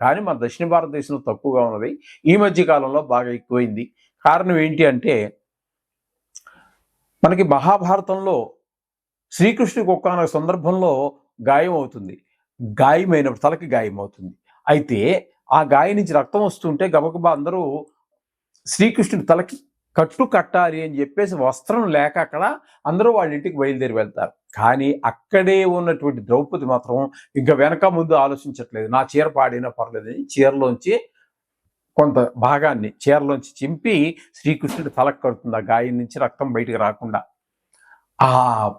కానీ మన దక్షిణ భారతదేశంలో తక్కువగా ఉన్నది. ఈ మధ్య కాలంలో బాగా ఎక్కువైంది. కారణం ఏంటి అంటే మనకి మహాభారతంలో శ్రీకృష్ణుడికి ఒక్కొక్క సందర్భంలో గాయం అవుతుంది. గాయమైనప్పుడు తలకి గాయం అవుతుంది. అయితే ఆ గాయం నుంచి రక్తం వస్తుంటే గబగబా అందరూ శ్రీకృష్ణుడి తలకి కట్టు కట్టాలి అని చెప్పేసి వస్త్రం లేక అక్కడ అందరూ వాళ్ళ ఇంటికి బయలుదేరి వెళ్తారు. కానీ అక్కడే ఉన్నటువంటి ద్రౌపది మాత్రం ఇంకా వెనక ముందు ఆలోచించట్లేదు. నా చీర పాడినా పర్లేదని చీరలోంచి కొంత భాగాన్ని చీరలోంచి చింపి శ్రీకృష్ణుడి తలకు కడుతుంది. ఆ గాయం నుంచి రక్తం బయటికి రాకుండా. ఆ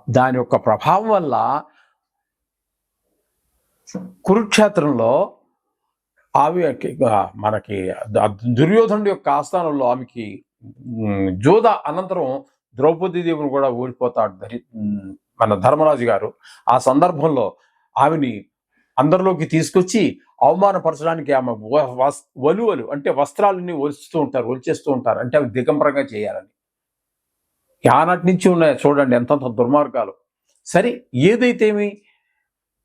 దాని యొక్క ప్రభావం వల్ల కురుక్షేత్రంలో ఆమె మనకి దుర్యోధనుడి యొక్క ఆస్థానంలో ఆమెకి జోదా అనంతరం ద్రౌపది దేవుని కూడా ఓడిపోతాడు ధరి మన ధర్మరాజు గారు. ఆ సందర్భంలో ఆమెని అందరిలోకి తీసుకొచ్చి అవమానపరచడానికి ఆమె వ- వలువలు అంటే వస్త్రాలని ఒలుస్తూ ఉంటారు ఒలిచేస్తూ ఉంటారు. అంటే అవి దిగంబరంగా చేయాలని. ఆనాటి నుంచి ఉన్నాయి చూడండి ఎంతంత దుర్మార్గాలు. సరే ఏదైతేమి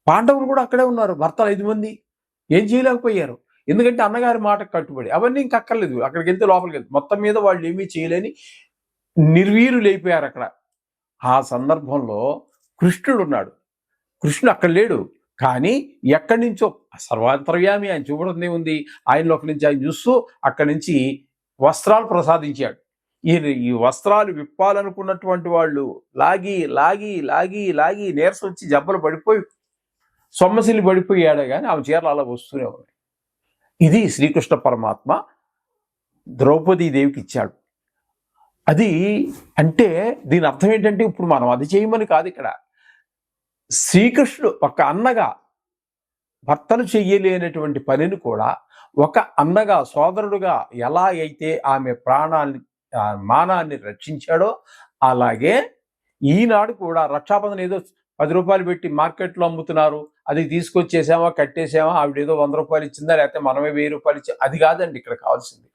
పాండవులు కూడా అక్కడే ఉన్నారు భర్తలు ఐదు మంది. ఏం చేయలేకపోయారు. ఎందుకంటే అన్నగారి మాట కట్టుబడి. అవన్నీ ఇంక అక్కర్లేదు. అక్కడికి వెళ్తే లోపలికి వెళ్తే మొత్తం మీద వాళ్ళు ఏమీ చేయలేని నిర్వీరులైపోయారు అక్కడ. ఆ సందర్భంలో కృష్ణుడు ఉన్నాడు. కృష్ణుడు అక్కడ లేడు. కానీ ఎక్కడి నుంచో సర్వాంతర్యామి ఆయన చూపడం ఉంది ఆయనలోకి నుంచి ఆయన చూస్తూ అక్కడి నుంచి వస్త్రాలు ప్రసాదించాడు. ఈ ఈ వస్త్రాలు విప్పాలనుకున్నటువంటి వాళ్ళు లాగి లాగి లాగి లాగి నీరసం వచ్చి జబ్బలు పడిపోయి సొమ్మసిల్లి పడిపోయాడు కానీ ఆమె చీరలు అలా వస్తూనే ఉన్నాయి. ఇది శ్రీకృష్ణ పరమాత్మ ద్రౌపదీ దేవికి ఇచ్చాడు. అది అంటే దీని అర్థం ఏంటంటే ఇప్పుడు మనం అది చేయమని కాదు ఇక్కడ. శ్రీకృష్ణుడు ఒక అన్నగా భర్తలు చెయ్యలేనటువంటి పనిని కూడా ఒక అన్నగా సోదరుడుగా ఎలా అయితే ఆమె ప్రాణాన్ని మానాన్ని రక్షించాడో అలాగే ఈనాడు కూడా రక్షాబంధన ఏదో పది రూపాయలు పెట్టి మార్కెట్లో అమ్ముతున్నారు. అది తీసుకొచ్చేసామా కట్టేసామా ఆవిడ ఏదో వంద రూపాయలు ఇచ్చిందా లేకపోతే మనమే వెయ్యి రూపాయలు ఇచ్చి అది కాదండి ఇక్కడ కావాల్సింది.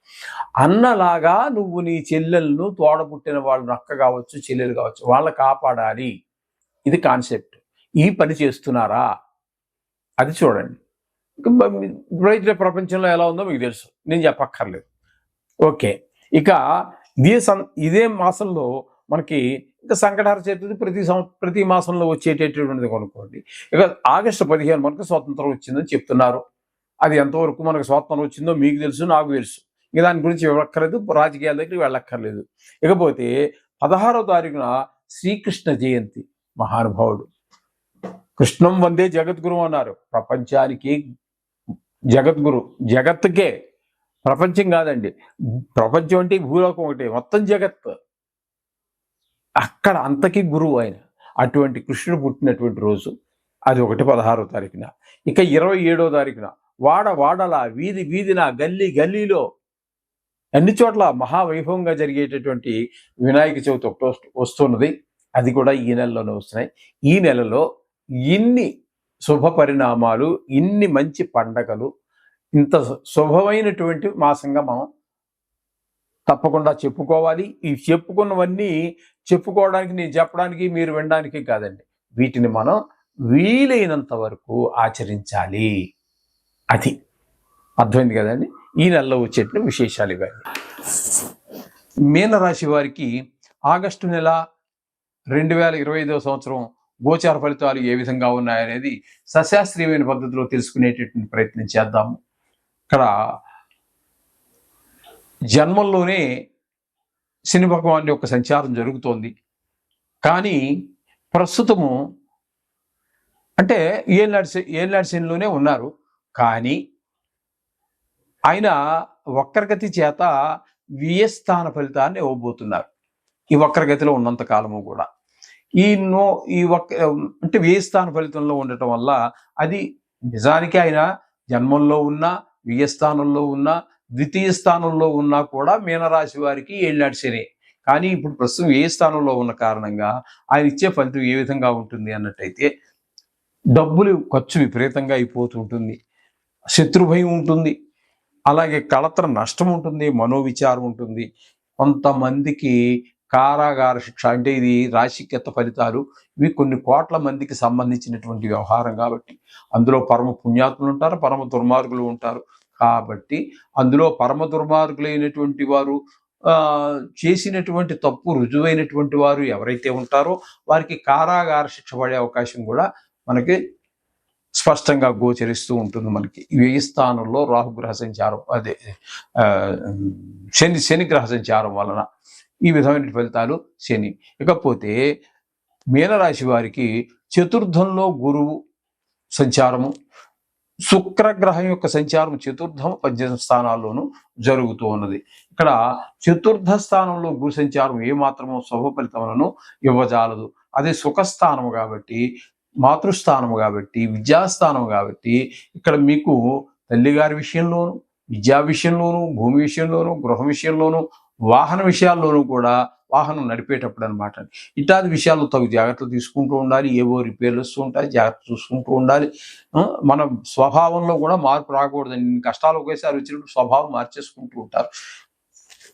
అన్నలాగా నువ్వు నీ చెల్లెలను తోడబుట్టిన వాళ్ళు నక్క కావచ్చు చెల్లెలు కావచ్చు వాళ్ళ కాపాడాలి. ఇది కాన్సెప్ట్. ఈ పని చేస్తున్నారా? అది చూడండి. ఇప్పుడైతే ప్రపంచంలో ఎలా ఉందో మీకు తెలుసు. నేను చెప్పక్కర్లేదు. ఓకే. ఇక ఇదే సన్ ఇదే మాసంలో మనకి ఇంకా సంకటహర చతుర్థి ప్రతి సం ప్రతి మాసంలో వచ్చేటటువంటిది కొనుక్కోండి. ఇక ఆగస్టు పదిహేను మనకు స్వాతంత్రం వచ్చిందని చెప్తున్నారు. అది ఎంతవరకు మనకు స్వాతంత్రం వచ్చిందో మీకు తెలుసు నాకు తెలుసు. ఇక దాని గురించి వెళ్ళక్కర్లేదు రాజకీయాల దగ్గరికి వెళ్ళక్కర్లేదు. ఇకపోతే పదహారో తారీఖున శ్రీకృష్ణ జయంతి మహానుభావుడు. కృష్ణం వందే జగద్గురు అన్నారు. ప్రపంచానికి జగద్గురు జగత్తుకే ప్రపంచం కాదండి. ప్రపంచం అంటే భూలోకం ఒకటి మొత్తం జగత్. అక్కడ అంతకీ గురువు ఆయన. అటువంటి కృష్ణుడు పుట్టినటువంటి రోజు అది ఒకటి పదహారో తారీఖున. ఇక ఇరవై ఏడో తారీఖున వాడ వాడల వీధి వీధిన గల్లీ గల్లీలో అన్ని చోట్ల మహావైభవంగా జరిగేటటువంటి వినాయక చవితి ఒకటి వస్తున్నది. అది కూడా ఈ నెలలోనే వస్తున్నాయి. ఈ నెలలో ఇన్ని శుభ పరిణామాలు ఇన్ని మంచి పండగలు ఇంత శుభమైనటువంటి మాసంగా మనం తప్పకుండా చెప్పుకోవాలి. ఈ చెప్పుకున్నవన్నీ చెప్పుకోవడానికి నేను చెప్పడానికి మీరు వినడానికి కాదండి. వీటిని మనం వీలైనంత వరకు ఆచరించాలి. అది అర్థమైంది కదండి? ఈ నెలలో వచ్చేటువంటి విశేషాలు ఇవన్నీ మీనరాశి వారికి ఆగస్టు నెల రెండు వేల ఇరవై ఐదవ సంవత్సరం గోచార ఫలితాలు ఏ విధంగా ఉన్నాయనేది సశాస్త్రీయమైన పద్ధతిలో తెలుసుకునేటటువంటి ప్రయత్నం చేద్దాము. ఇక్కడ జన్మంలోనే శని భగవాన్ యొక్క సంచారం జరుగుతోంది. కానీ ప్రస్తుతము అంటే ఏళ్ళనాడు శ- ఏళ్ళనాడు శనిలోనే ఉన్నారు. కానీ ఆయన వక్రగతి చేత వ్యయస్థాన ఫలితాన్ని ఇవ్వబోతున్నారు. ఈ వక్రగతిలో ఉన్నంత కాలము కూడా. ఈ నో ఈ వక్ అంటే వ్యయస్థాన ఫలితంలో ఉండటం వల్ల అది నిజానికి ఆయన జన్మంలో ఉన్న వ్యయస్థానంలో ఉన్న ద్వితీయ స్థానంలో ఉన్నా కూడా మీనరాశి వారికి ఏళ్ళాడు శని. కానీ ఇప్పుడు ప్రస్తుతం ఏ స్థానంలో ఉన్న కారణంగా ఆయన ఇచ్చే ఫలితం ఏ విధంగా ఉంటుంది అన్నట్టయితే డబ్బులు ఖర్చు విపరీతంగా అయిపోతూ ఉంటుంది. శత్రుభయం ఉంటుంది. అలాగే కళత్ర నష్టం ఉంటుంది మనోవిచారం ఉంటుంది. కొంతమందికి కారాగార శిక్ష అంటే ఇది రాశిక్యత ఫలితాలు. ఇవి కొన్ని కోట్ల మందికి సంబంధించినటువంటి వ్యవహారం కాబట్టి అందులో పరమ పుణ్యాత్ములు ఉంటారు పరమ దుర్మార్గులు ఉంటారు. కాబట్టి అందులో పరమ దుర్మార్గులైనటువంటి వారు చేసినటువంటి తప్పు రుజువైనటువంటి వారు ఎవరైతే ఉంటారో వారికి కారాగార శిక్ష పడే అవకాశం కూడా మనకి స్పష్టంగా గోచరిస్తూ ఉంటుంది మనకి. ఈ స్థానంలో రాహుగ్రహ సంచారం అదే శని శని గ్రహ సంచారం వలన ఈ విధమైన ఫలితాలు శని. ఇకపోతే మీనరాశి వారికి చతుర్థంలో గురువు సంచారము శుక్రగ్రహం యొక్క సంచారం చతుర్థమ పద్దెనిమిది స్థానాల్లోనూ జరుగుతూ ఉన్నది. ఇక్కడ చతుర్థ స్థానంలో గురు సంచారం ఏమాత్రమో శుభ ఫలితములను ఇవ్వజాలదు. అదే సుఖస్థానము కాబట్టి మాతృస్థానము కాబట్టి విద్యాస్థానం కాబట్టి ఇక్కడ మీకు తల్లిగారి విషయంలోను విద్యా విషయంలోను భూమి విషయంలోను గృహ విషయంలోను వాహన విషయాల్లోనూ కూడా వాహనం నడిపేటప్పుడు అనమాట ఇట్లాంటి విషయాలు తగు జాగ్రత్తలు తీసుకుంటూ ఉండాలి. ఏవో రిపేర్లు వస్తూ ఉంటాయి. జాగ్రత్త చూసుకుంటూ ఉండాలి. మన స్వభావంలో కూడా మార్పు రాకూడదు. కష్టాలు ఒకేసారి వచ్చినప్పుడు స్వభావం మార్చేసుకుంటూ ఉంటారు.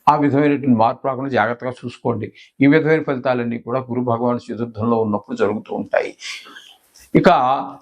ఆ విధమైనటువంటి మార్పు రాకుండా జాగ్రత్తగా చూసుకోండి. ఈ విధమైన ఫలితాలన్నీ కూడా గురు భగవాన్ చతుర్థంలో ఉన్నప్పుడు జరుగుతూ ఉంటాయి. ఇక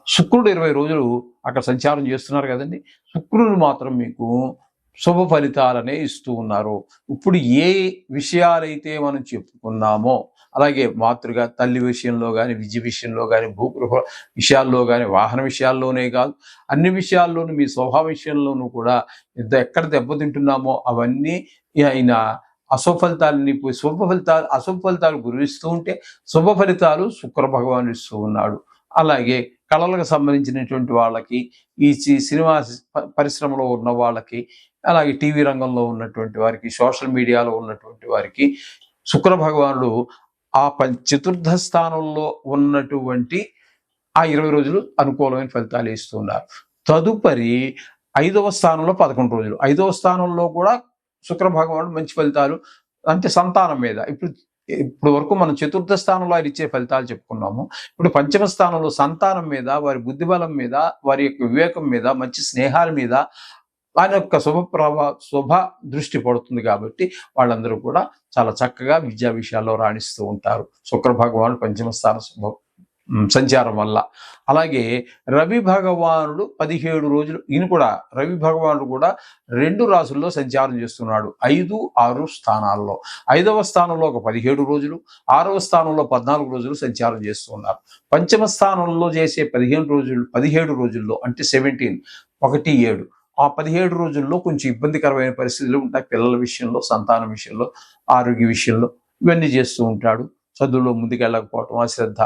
శుక్రుడు ఇరవై రోజులు అక్కడ సంచారం చేస్తున్నారు కదండి. శుక్రుడు మాత్రం మీకు శుభ ఫలితాలనే ఇస్తూ ఉన్నారు. ఇప్పుడు ఏ విషయాలైతే మనం చెప్పుకున్నామో అలాగే మాతృగా తల్లి విషయంలో కానీ విద్య విషయంలో కానీ భూగృహ విషయాల్లో కానీ వాహన విషయాల్లోనే కాదు అన్ని విషయాల్లోనూ మీ స్వభావ విషయంలోనూ కూడా ఎంత- ఎక్కడ దెబ్బతింటున్నామో అవన్నీ ఆయన అసఫలితాలని శుభ ఫలితాలు అశుభ ఫలితాలు గురిస్తూ ఉంటే శుభ ఫలితాలు శుక్ర భగవాన్ ఇస్తూ ఉన్నాడు. అలాగే కళలకు సంబంధించినటువంటి వాళ్ళకి ఈ సినిమా పరిశ్రమలో ఉన్న వాళ్ళకి అలాగే టీవీ రంగంలో ఉన్నటువంటి వారికి సోషల్ మీడియాలో ఉన్నటువంటి వారికి శుక్ర భగవానుడు ఆ ప చతుర్థ స్థానంలో ఉన్నటువంటి ఆ ఇరవై రోజులు అనుకూలమైన ఫలితాలు ఇస్తున్నారు తదుపరి ఐదవ స్థానంలో పదకొండు రోజులు. ఐదవ స్థానంలో కూడా శుక్ర భగవానుడు మంచి ఫలితాలు అంటే సంతానం మీద. ఇప్పుడు ఇప్పుడు వరకు మనం చతుర్థ స్థానంలో ఆయన ఇచ్చే ఫలితాలు చెప్పుకున్నాము. ఇప్పుడు పంచమ స్థానంలో సంతానం మీద వారి బుద్ధిబలం మీద వారి యొక్క వివేకం మీద మంచి స్నేహాల మీద ఆయన యొక్క శుభ ప్రభా శుభ దృష్టి పడుతుంది కాబట్టి వాళ్ళందరూ కూడా చాలా చక్కగా విద్యా విషయాల్లో రాణిస్తూ ఉంటారు. శుక్ర భగవానుడు పంచమ స్థాన శుభ సంచారం వల్ల. అలాగే రవి భగవానుడు పదిహేడు రోజులు ఈయన కూడా రవి భగవానుడు కూడా రెండు రాసుల్లో సంచారం చేస్తున్నాడు. ఐదు ఆరు స్థానాల్లో. ఐదవ స్థానంలో ఒక పదిహేడు రోజులు ఆరవ స్థానంలో పద్నాలుగు రోజులు సంచారం చేస్తున్నారు. పంచమ స్థానంలో చేసే పదిహేను రోజులు పదిహేడు రోజుల్లో అంటే సెవెంటీన్ ఒకటి ఏడు. ఆ పదిహేడు రోజుల్లో కొంచెం ఇబ్బందికరమైన పరిస్థితులు ఉంటాయి. పిల్లల విషయంలో సంతానం విషయంలో ఆరోగ్య విషయంలో ఇవన్నీ చేస్తూ ఉంటాడు. చదువులో ముందుకెళ్ళకపోవటం అశ్రద్ధ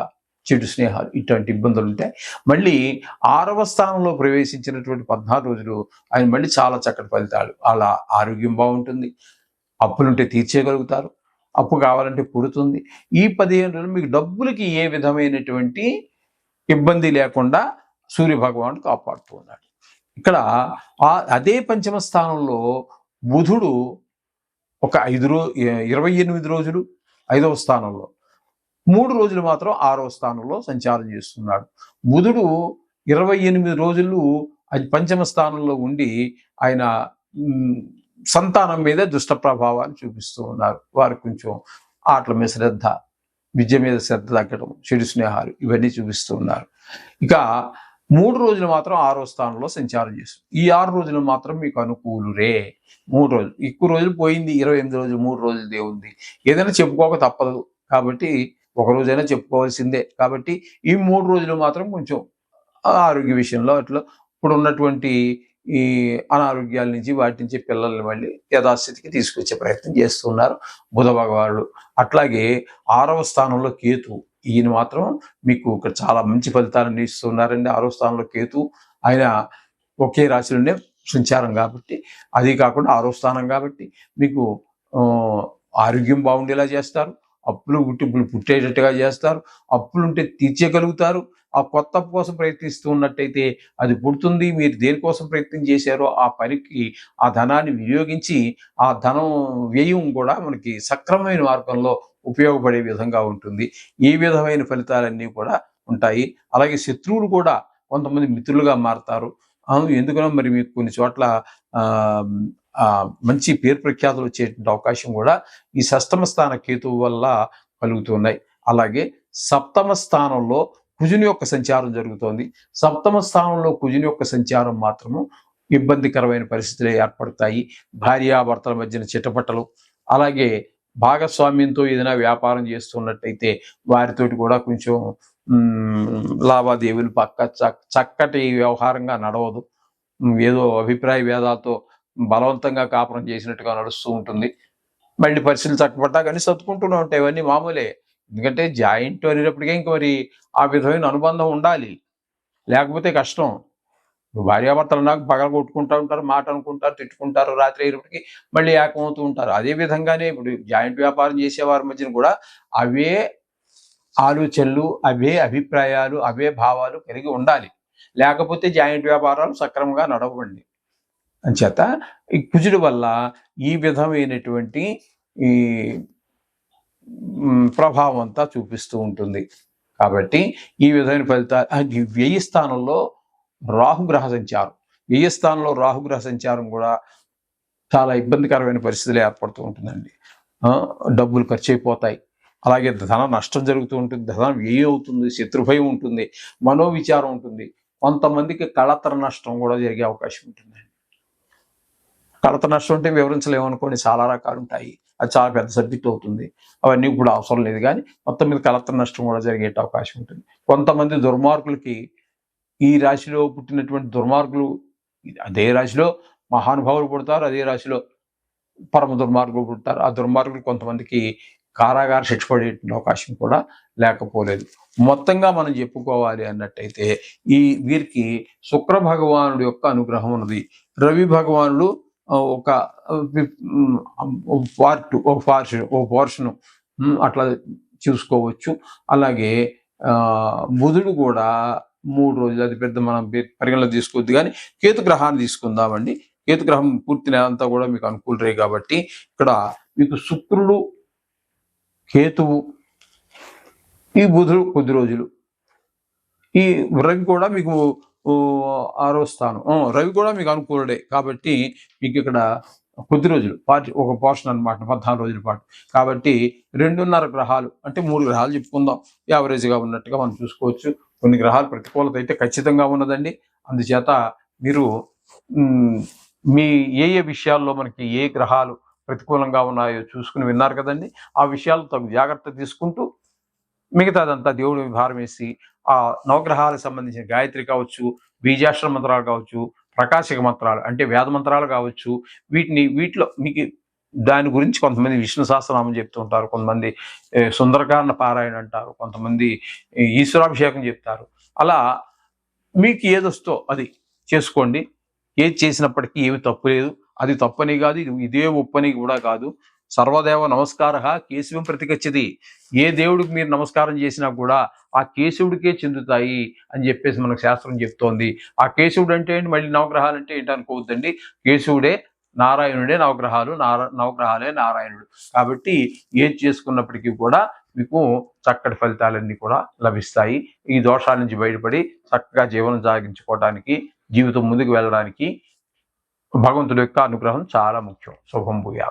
చెడు స్నేహాలు ఇటువంటి ఇబ్బందులు ఉంటాయి. మళ్ళీ ఆరవ స్థానంలో ప్రవేశించినటువంటి పద్నాలుగు రోజులు ఆయన మళ్ళీ చాలా చక్కటి ఫలితాలు. అలా ఆరోగ్యం బాగుంటుంది. అప్పులుంటే తీర్చేయగలుగుతారు. అప్పు కావాలంటే పుడుతుంది. ఈ పదిహేను రోజులు మీకు డబ్బులకి ఏ విధమైనటువంటి ఇబ్బంది లేకుండా సూర్యభగవానుడు కాపాడుతూ ఉన్నాడు. ఇక్కడ ఆ- అదే పంచమ స్థానంలో బుధుడు ఒక ఐదు రో ఇరవై ఎనిమిది రోజులు ఐదవ స్థానంలో మూడు రోజులు మాత్రం ఆరో స్థానంలో సంచారం చేస్తున్నాడు. బుధుడు ఇరవై ఎనిమిది రోజులు అది పంచమ స్థానంలో ఉండి ఆయన సంతానం మీద దుష్ట ప్రభావాన్ని చూపిస్తూ ఉన్నారు. వారు కొంచెం ఆటల మీద శ్రద్ధ విద్య మీద శ్రద్ధ తగ్గడం చెడు స్నేహాలు ఇవన్నీ చూపిస్తూ ఉన్నారు. ఇక మూడు రోజులు మాత్రం ఆరో స్థానంలో సంచారం చేస్తుంది. ఈ ఆరు రోజులు మాత్రం మీకు అనుకూలురే. మూడు రోజులు. ఎక్కువ రోజులు పోయింది ఇరవై ఎనిమిది రోజులు మూడు రోజులు దేవుంది. ఏదైనా చెప్పుకోక తప్పదు. కాబట్టి ఒక రోజైనా చెప్పుకోవాల్సిందే. కాబట్టి ఈ మూడు రోజులు మాత్రం కొంచెం ఆరోగ్య విషయంలో అట్లా ఇప్పుడు ఉన్నటువంటి ఈ అనారోగ్యాల నుంచి వాటి నుంచి పిల్లల్ని మళ్ళీ యథాస్థితికి తీసుకొచ్చే ప్రయత్నం చేస్తున్నారు బుధ భగవానుడు. అట్లాగే ఆరవ స్థానంలో కేతు ఈయన మాత్రం మీకు ఇక్కడ చాలా మంచి ఫలితాలను ఇస్తున్నారండి ఆరో స్థానంలో కేతు ఆయన ఒకే రాశిలోనే సంచారం కాబట్టి అది కాకుండా ఆరో స్థానం కాబట్టి మీకు ఆరోగ్యం బాగుండేలా చేస్తారు. అప్పులు గుట్టింపులు పుట్టేటట్టుగా చేస్తారు. అప్పులుంటే తీర్చేయగలుగుతారు. ఆ కొత్త అప్పు కోసం ప్రయత్నిస్తూ ఉన్నట్టయితే అది పుడుతుంది. మీరు దేనికోసం ప్రయత్నం చేశారో ఆ పనికి ఆ ధనాన్ని వినియోగించి ఆ ధనం వ్యయం కూడా మనకి సక్రమమైన మార్గంలో ఉపయోగపడే విధంగా ఉంటుంది. ఈ విధమైన ఫలితాలన్నీ కూడా ఉంటాయి. అలాగే శత్రువులు కూడా కొంతమంది మిత్రులుగా మారతారు. ఎందుకనో మరి మీకు కొన్ని చోట్ల మంచి పేరు ప్రఖ్యాతులు వచ్చేటువంటి అవకాశం కూడా ఈ సప్తమ స్థాన కేతువు వల్ల కలుగుతున్నాయి. అలాగే సప్తమ స్థానంలో కుజుని యొక్క సంచారం జరుగుతోంది. సప్తమ స్థానంలో కుజుని యొక్క సంచారం మాత్రము ఇబ్బందికరమైన పరిస్థితులు ఏర్పడతాయి. భార్యాభర్తల మధ్యన చిటపటలు అలాగే భాగస్వామ్యంతో ఏదైనా వ్యాపారం చేస్తున్నట్టయితే వారితోటి కూడా కొంచెం లావాదేవీలు పక్క చక్కటి వ్యవహారంగా నడవదు. ఏదో అభిప్రాయ భేదాలతో బలవంతంగా కాపురం చేసినట్టుగా నడుస్తూ ఉంటుంది. మళ్ళీ పరిస్థితులు చక్కపడ్డా కానీ సర్దుకుంటూనే ఉంటాయి. ఇవన్నీ మామూలే. ఎందుకంటే జాయింట్ అనేటప్పటికే ఇంక మరి ఆ విధమైన అనుబంధం ఉండాలి. లేకపోతే కష్టం. భార్యాభర్తలు నాకు పగల కొట్టుకుంటూ ఉంటారు మాట అనుకుంటారు తిట్టుకుంటారు రాత్రి అయ్యేటప్పటికి మళ్ళీ ఏకమవుతూ ఉంటారు. అదే విధంగానే ఇప్పుడు జాయింట్ వ్యాపారం చేసేవారి మధ్యన కూడా అవే ఆలోచనలు అవే అభిప్రాయాలు అవే భావాలు కలిగి ఉండాలి. లేకపోతే జాయింట్ వ్యాపారాలు సక్రమంగా నడవండి. అంచేత ఈ కుజుడు వల్ల ఈ విధమైనటువంటి ఈ ప్రభావం అంతా చూపిస్తూ ఉంటుంది. కాబట్టి ఈ విధమైన ఫలితాలు వెయ్యి వ్యయ స్థానంలో రాహుగ్రహ సంచారం. వ్యయ స్థానంలో రాహుగ్రహ సంచారం కూడా చాలా ఇబ్బందికరమైన పరిస్థితులు ఏర్పడుతూ ఉంటుందండి. డబ్బులు ఖర్చు అయిపోతాయి అలాగే ధన నష్టం జరుగుతూ ఉంటుంది. ధనం వ్యయం అవుతుంది? శత్రుభయం ఉంటుంది. మనోవిచారం ఉంటుంది. కొంతమందికి కళతర నష్టం కూడా జరిగే అవకాశం ఉంటుందండి. కళత నష్టం అంటే వివరించలేమనుకోండి చాలా రకాలు ఉంటాయి. అది చాలా పెద్ద సబ్జెక్ట్ అవుతుంది. అవన్నీ కూడా అవసరం లేదు. కానీ మొత్తం మీద కళతర నష్టం కూడా జరిగే అవకాశం ఉంటుంది. కొంతమంది దుర్మార్గులకి ఈ రాశిలో పుట్టినటువంటి దుర్మార్గులు అదే రాశిలో మహానుభావులు పుడతారు అదే రాశిలో పరమ దుర్మార్గులు పుడతారు. ఆ దుర్మార్గులు కొంతమందికి కారాగార శిక్ష పడే అవకాశం కూడా లేకపోలేదు. మొత్తంగా మనం చెప్పుకోవాలి అన్నట్టయితే ఈ వీరికి శుక్ర భగవానుడి యొక్క అనుగ్రహం ఉన్నది. రవి భగవానుడు ఒక పార్ట్ ఒక పార్షన్ ఒక పోర్షన్ అట్లా చూసుకోవచ్చు. అలాగే బుధుడు కూడా మూడు రోజులు. అది పెద్ద మనం పరిగణలో తీసుకోవద్దు కానీ కేతు గ్రహాన్ని తీసుకుందామండి. కేతు గ్రహం పూర్తి అంతా కూడా మీకు అనుకూలరే కాబట్టి ఇక్కడ మీకు శుక్రుడు కేతువు ఈ బుధుడు కొద్ది రోజులు. ఈ రవి కూడా మీకు ఆరో స్థానం. రవి కూడా మీకు అనుకూలడే కాబట్టి మీకు ఇక్కడ కొద్ది రోజులు. పార్టీ ఒక పోర్షన్ అనమాట పద్నాలుగు రోజుల పాటు. కాబట్టి రెండున్నర గ్రహాలు అంటే మూడు గ్రహాలు చెప్పుకుందాం. యావరేజ్గా ఉన్నట్టుగా మనం చూసుకోవచ్చు. కొన్ని గ్రహాలు ప్రతికూలత అయితే ఖచ్చితంగా ఉన్నదండి. అందుచేత మీరు మీ ఏ ఏ విషయాల్లో మనకి ఏ గ్రహాలు ప్రతికూలంగా ఉన్నాయో చూసుకుని విన్నారు కదండి. ఆ విషయాలు తగు జాగ్రత్త తీసుకుంటూ మిగతాదంతా దేవుడి భారం వేసి ఆ నవగ్రహాలకు సంబంధించిన గాయత్రి కావచ్చు బీజాక్షర మంత్రాలు కావచ్చు ప్రకాశక మంత్రాలు అంటే వేద మంత్రాలు కావచ్చు వీటిని వీటిలో మీకు దాని గురించి కొంతమంది విష్ణు సహస్రనామం చెప్తూ ఉంటారు కొంతమంది సుందరకారణ సుందరకాండ పారాయణ అంటారు కొంతమంది ఈశ్వరాభిషేకం చెప్తారు. అలా మీకు ఏదొస్తో అది చేసుకోండి. ఏది చేసినప్పటికీ ఏమి తప్పు లేదు. అది తప్పని కాదు ఇదే ఒప్పని కూడా కాదు. సర్వదేవ నమస్కార కేశవం ప్రతికచ్చది ఏ దేవుడికి మీరు నమస్కారం చేసినా కూడా ఆ కేశవుడికే చెందుతాయి అని చెప్పేసి మనకు శాస్త్రం చెప్తోంది. ఆ కేశవుడు అంటే ఏంటి? మళ్ళీ నవగ్రహాలు అంటే ఏంటి అనుకోవద్దండి. కేశవుడే నారాయణుడే నవగ్రహాలు నారా నవగ్రహాలే నారాయణుడు. కాబట్టి ఏం చేసుకున్నప్పటికీ కూడా మీకు చక్కటి ఫలితాలన్నీ కూడా లభిస్తాయి. ఈ దోషాల నుంచి బయటపడి చక్కగా జీవనం సాగించుకోవడానికి జీవితం ముందుకు వెళ్ళడానికి భగవంతుడి యొక్క అనుగ్రహం చాలా ముఖ్యం. శుభం భూయా